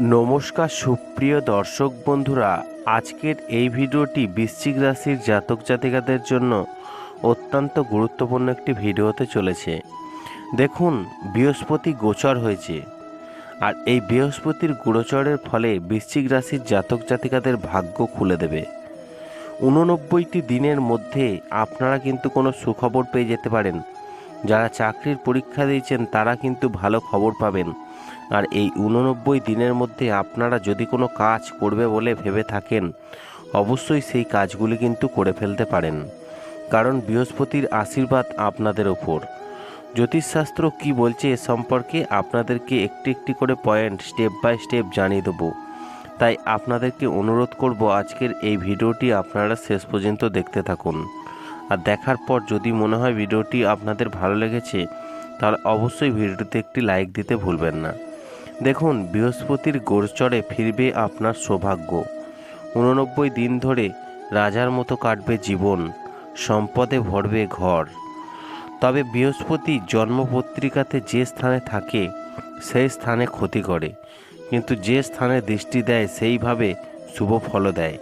নমস্কার সুপ্রিয় দর্শক বন্ধুরা, আজকের এই ভিডিওটি বৃশ্চিক রাশির জাতক জাতিকাদের জন্য অত্যন্ত গুরুত্বপূর্ণ একটি ভিডিও হতে চলেছে। দেখুন, বৃহস্পতি গোচর হয়েছে। আর এই বৃহস্পতির গোচরের ফলে বৃশ্চিক রাশির জাতক জাতিকাদের ভাগ্য খুলে দেবে। উননব্বইটি দিনের মধ্যে আপনারা কিন্তু কোনো সুখবর পেয়ে যেতে পারেন। যারা চাকরির পরীক্ষা দিয়েছেন, তারা কিন্তু ভালো খবর পাবেন। আর এই উননব্বই দিনের মধ্যে আপনারা যদি কোনো কাজ করবে বলে ভেবে থাকেন, অবশ্যই সেই কাজগুলি কিন্তু করে ফেলতে পারেন। কারণ বৃহস্পতির আশীর্বাদ আপনাদের ওপর। জ্যোতিষশাস্ত্র কি বলছে এ সম্পর্কে আপনাদেরকে একটি একটি করে পয়েন্ট স্টেপ বাই স্টেপ জানিয়ে দেবো। তাই আপনাদেরকে অনুরোধ করব আজকের এই ভিডিওটি আপনারা শেষ পর্যন্ত দেখতে থাকুন। আর দেখার পর যদি মনে হয় ভিডিওটি আপনাদের ভালো লেগেছে, তাহলে অবশ্যই ভিডিওটিতে একটি লাইক দিতে ভুলবেন না। দেখুন, বৃহস্পতির গোরচরে ফিরবে আপনার সৌভাগ্য। উননব্বই দিন ধরে রাজার মতো কাটবে জীবন, সম্পদে ভরবে ঘর। তবে বৃহস্পতি জন্মপত্রিকাতে যে স্থানে থাকে, সেই স্থানে ক্ষতি করে। কিন্তু যে স্থানে দৃষ্টি দেয়, সেইভাবে শুভ ফল দেয়।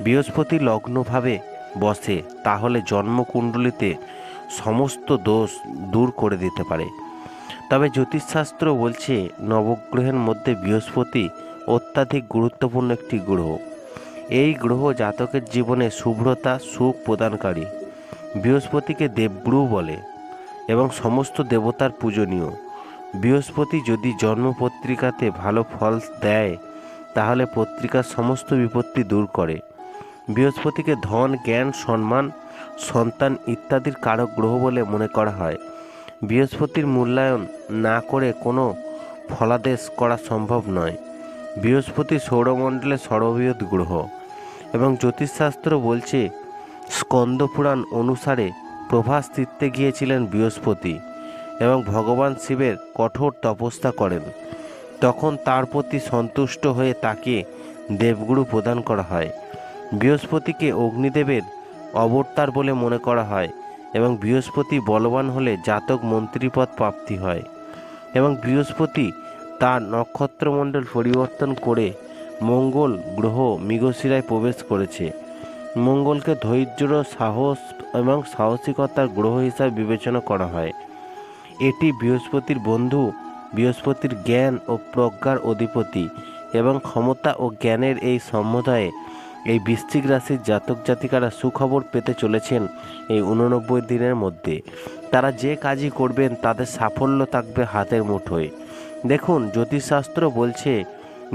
বৃহস্পতি লগ্নভাবে বসে, তাহলে জন্মকুণ্ডলিতে সমস্ত দোষ দূর করে দিতে পারে। তবে জ্যোতিষশাস্ত্র বলছে নবগ্রহের মধ্যে বৃহস্পতি অত্যাধিক গুরুত্বপূর্ণ একটি গ্রহ। এই গ্রহ জাতকের জীবনে শুভ্রতা, সুখ প্রদানকারী। বৃহস্পতিকে দেবগ্রহ বলে এবং সমস্ত দেবতার পূজনীয়। বৃহস্পতি যদি জন্মপত্রিকাতে ভালো ফল দেয়, তাহলে পত্রিকার সমস্ত বিপত্তি দূর করে। বৃহস্পতিকে ধন, জ্ঞান, সম্মান, সন্তান ইত্যাদির কারক গ্রহ বলে মনে করা হয়। বৃহস্পতির মূল্যায়ন না করে কোনো ফলাদেশ করা সম্ভব নয়। বৃহস্পতি সৌরমণ্ডলে সর্ববৃহৎ গ্রহ এবং জ্যোতিষশাস্ত্র বলছে স্কন্দপুরাণ অনুসারে প্রভাস তীর্থে গিয়েছিলেন বৃহস্পতি এবং ভগবান শিবের কঠোর তপস্যা করেন। তখন তার প্রতি সন্তুষ্ট হয়ে তাকে দেবগুরু প্রদান করা হয়। বৃহস্পতিকে অগ্নিদেবের অবতার বলে মনে করা হয়। এবং বৃহস্পতি বলবান হলে জাতক মন্ত্রীপদ প্রাপ্তি হয় এবং বৃহস্পতি তার নক্ষত্রমণ্ডল পরিবর্তন করে মঙ্গল গ্রহ মৃগশিরায় প্রবেশ করেছে। মঙ্গলকে ধৈর্য সাহস এবং সাহসিকতার গ্রহ হিসাবে বিবেচনা করা হয়। এটি বৃহস্পতির বন্ধু, বৃহস্পতির জ্ঞান ও প্রজ্ঞার অধিপতি এবং ক্ষমতা ও জ্ঞানের এই সমুদায়ে এই বৃশ্চিক রাশির জাতক জাতিকারা সুখবর পেতে চলেছেন এই উননব্বই দিনের মধ্যে। তারা যে কাজই করবেন, তাদের সাফল্য থাকবে হাতের মুঠোয়। দেখুন, জ্যোতিষশাস্ত্র বলছে,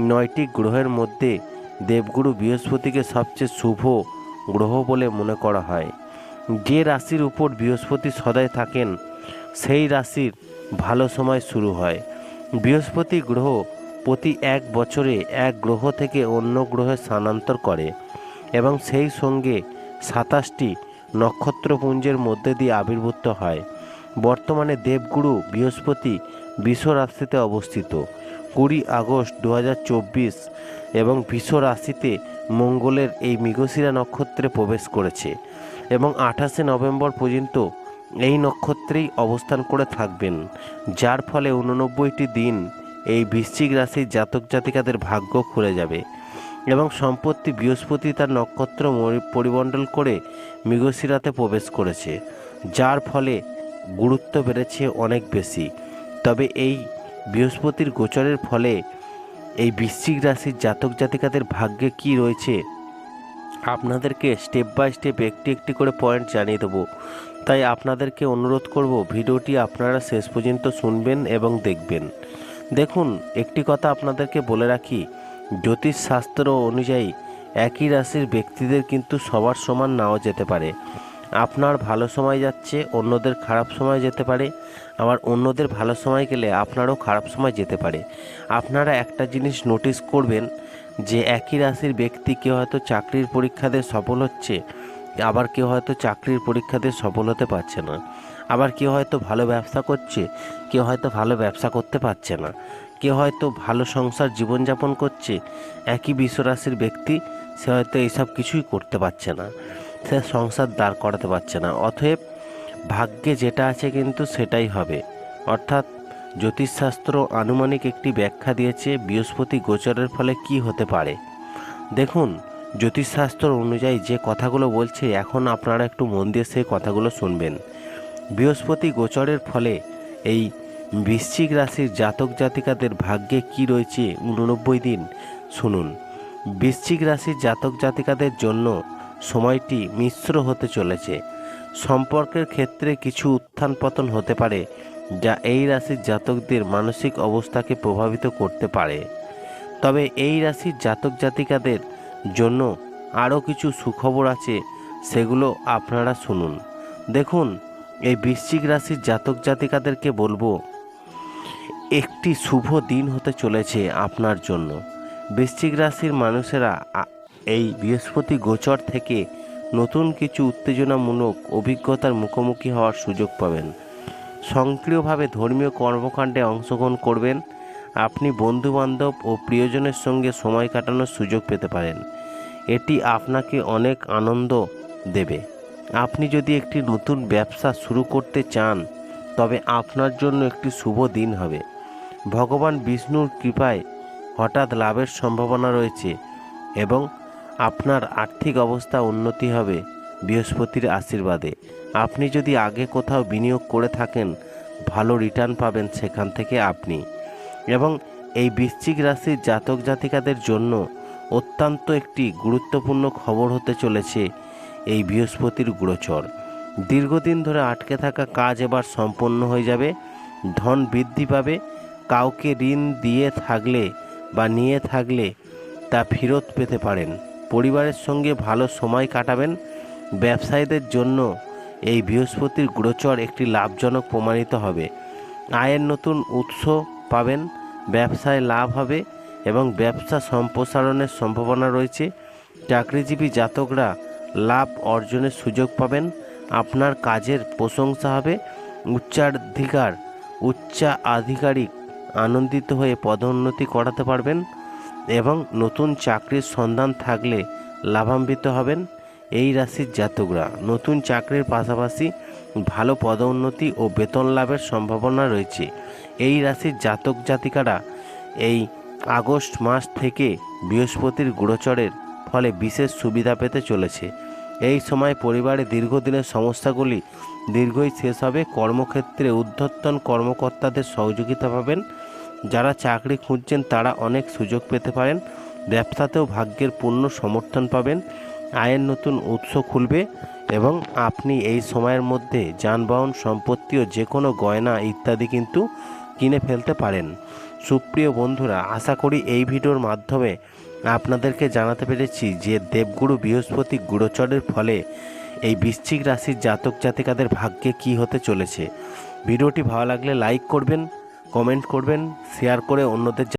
নয়টি গ্রহের মধ্যে দেবগুরু বৃহস্পতিকে সবচেয়ে শুভ গ্রহ বলে মনে করা হয়। যে রাশির উপর বৃহস্পতি সদায় থাকেন, সেই রাশির ভালো সময় শুরু হয়। বৃহস্পতি গ্রহ প্রতি এক বছরে এক গ্রহ থেকে অন্য গ্রহে স্থানান্তর করে এবং সেই সঙ্গে সাতাশটি নক্ষত্রপুঞ্জের মধ্যে দিয়ে আবির্ভূত হয়। বর্তমানে দেবগুরু বৃহস্পতি বিশ্ব রাশিতে অবস্থিত। কুড়ি আগস্ট দু হাজার চব্বিশ এবং বিষ রাশিতে মঙ্গলের এই মৃগশিরা নক্ষত্রে প্রবেশ করেছে এবং আঠাশে নভেম্বর পর্যন্ত এই নক্ষত্রেই অবস্থান করে থাকবেন, যার ফলে উননব্বইটি দিন এই বৃশ্চিক রাশির জাতক জাতিকাদের ভাগ্য খুলে যাবে এবং সম্পত্তি বৃহস্পতি তার নক্ষত্র পরিমণ্ডল করে মৃগশিরাতে প্রবেশ করেছে, যার ফলে গুরুত্ব বেড়েছে অনেক বেশি। তবে এই বৃহস্পতির গোচরের ফলে এই বৃশ্চিক রাশির জাতক জাতিকাদের ভাগ্যে কি রয়েছে, আপনাদেরকে স্টেপ বাই স্টেপ একটি একটি করে পয়েন্ট জানিয়ে দেবো। তাই আপনাদেরকে অনুরোধ করব, ভিডিওটি আপনারা শেষ পর্যন্ত শুনবেন এবং দেখবেন। দেখুন, একটি কথা আপনাদেরকে বলে রাখি, জ্যোতিষশাস্ত্র অনুযায়ী একই রাশির ব্যক্তিদের কিন্তু সবার সমান নাও যেতে পারে। আপনার ভালো সময় যাচ্ছে, অন্যদের খারাপ সময় যেতে পারে। আবার অন্যদের ভালো সময় গেলে আপনারও খারাপ সময় যেতে পারে। আপনারা একটা জিনিস নোটিস করবেন যে একই রাশির ব্যক্তি কেউ হয়তো চাকরির পরীক্ষাতে সফল হচ্ছে আবার কেউ হয়তো চাকরির পরীক্ষাতে সফল হতে পারছে না। আবার কেউ হয়তো ভালো ব্যবসা করছে, কেউ হয়তো ভালো ব্যবসা করতে পারছে না। কেউ হয়তো ভালো সংসার জীবনযাপন করছে, একই বিশ্বরাশির ব্যক্তি, সে হয়তো এইসব কিছুই করতে পারছে না। সে সংসার দাঁড় করাতে পারছে না। অতএব ভাগ্যে যেটা আছে কিন্তু সেটাই হবে। অর্থাৎ জ্যোতিষশাস্ত্র আনুমানিক একটি ব্যাখ্যা দিয়েছে বৃহস্পতি গোচরের ফলে কি হতে পারে। দেখুন জ্যোতিষশাস্ত্র অনুযায়ী যে কথাগুলো বলছে, এখন আপনারা একটু মন দিয়ে সেই কথাগুলো শুনবেন। বৃহস্পতি গোচরের ফলে এই বৃশ্চিক রাশির জাতক জাতিকাদের ভাগ্যে কি রয়েছে উননব্বই দিন, শুনুন। বৃশ্চিক রাশির জাতক জাতিকাদের জন্য সময়টি মিশ্র হতে চলেছে। সম্পর্কের ক্ষেত্রে কিছু উত্থান পতন হতে পারে, যা এই রাশির জাতকদের মানসিক অবস্থাকে প্রভাবিত করতে পারে। তবে এই রাশির জাতক জাতিকাদের জন্য আরও কিছু সুখবর আছে, সেগুলো আপনারা শুনুন। দেখুন, এই বৃশ্চিক রাশির জাতক জাতিকাদেরকে বলব, একটি শুভ দিন হতে চলেছে আপনার জন্য। বৃশ্চিক রাশির মানুষেরা এই বৃহস্পতি গোচর থেকে নতুন কিছু উত্তেজনামূলক অভিজ্ঞতার মুখোমুখি হওয়ার সুযোগ পাবেন। সক্রিয়ভাবে ধর্মীয় কর্মকাণ্ডে অংশগ্রহণ করবেন আপনি বন্ধুবান্ধব ও প্রিয়জনের সঙ্গে সময় কাটানোর সুযোগ পেতে পারেন। এটি আপনাকে অনেক আনন্দ দেবে। আপনি যদি একটি নতুন ব্যবসা শুরু করতে চান, তবে আপনার জন্য একটি শুভ দিন হবে। ভগবান বিষ্ণুর কৃপায় হঠাৎ লাভের সম্ভাবনা রয়েছে এবং আপনার আর্থিক অবস্থা উন্নতি হবে বৃহস্পতির আশীর্বাদে। আপনি যদি আগে কোথাও বিনিয়োগ করে থাকেন, ভালো রিটার্ন পাবেন সেখান থেকে আপনি। এবং এই বৃশ্চিক রাশির জাতক জাতিকাদের জন্য অত্যন্ত একটি গুরুত্বপূর্ণ খবর হতে চলেছে এই বৃহস্পতির গোচর। দীর্ঘদিন ধরে আটকে থাকা কাজ এবার সম্পন্ন হয়ে যাবে, ধন বৃদ্ধি পাবে, কাউকে ঋণ দিয়ে থাকলে বা নিয়ে থাকলে তা ফেরত পেতে পারেন। পরিবারের সঙ্গে ভালো সময় কাটাবেন, ব্যবসায়ীদের জন্য এই বৃহস্পতির গোচর একটি লাভজনক প্রমাণিত হবে। আয়ের নতুন উৎস পাবেন ব্যবসায় লাভ হবে এবং ব্যবসা সম্প্রসারণের সম্ভাবনা রয়েছে। চাকরিজীবী জাতকরা লাভ অর্জনের সুযোগ পাবেন। আপনার কাজের প্রশংসা হবে। উচ্চাধিকার, উচ্চা আধিকারিক আনন্দিত হয়ে পদোন্নতি করাতে পারবেন এবং নতুন চাকরির সন্ধান থাকলে লাভান্বিত হবেন। এই রাশির জাতকরা নতুন চাকরির পাশাপাশি ভালো পদোন্নতি ও বেতন লাভের সম্ভাবনা রয়েছে। এই রাশির জাতক জাতিকারা এই আগস্ট মাস থেকে বৃহস্পতির গোচরের ফলে বিশেষ সুবিধা পেতে চলেছে। এই সময় পরিবারে দীর্ঘদিনের সমস্যাগুলি দীর্ঘই শেষ হবে। কর্মক্ষেত্রে ঊর্ধ্বতন কর্মকর্তাদের সহযোগিতা পাবেন। যারা চাকরি খুঁজছেন তারা অনেক সুযোগ পেতে পারেন। ব্যবসাতেও ভাগ্যের পূর্ণ সমর্থন পাবেন। আয়ের নতুন উৎস খুলবে। এবং আপনি এই সময়ের মধ্যে যানবাহন সম্পত্তি ও যে কোনো গয়না ইত্যাদি কিন্তু কিনে ফেলতে পারেন। সুপ্রিয় বন্ধুরা, আশা করি এই ভিডিওর মাধ্যমে আপনাদেরকে জানাতে পেরেছি যে দেবগুরু বৃহস্পতি গুরুচরের ফলে এই বৃশ্চিক রাশির জাতক জাতিকাদের ভাগ্যে কি হতে চলেছে। ভিডিওটি ভালো লাগলে লাইক করবেন, কমেন্ট করবেন, শেয়ার করে অন্যদের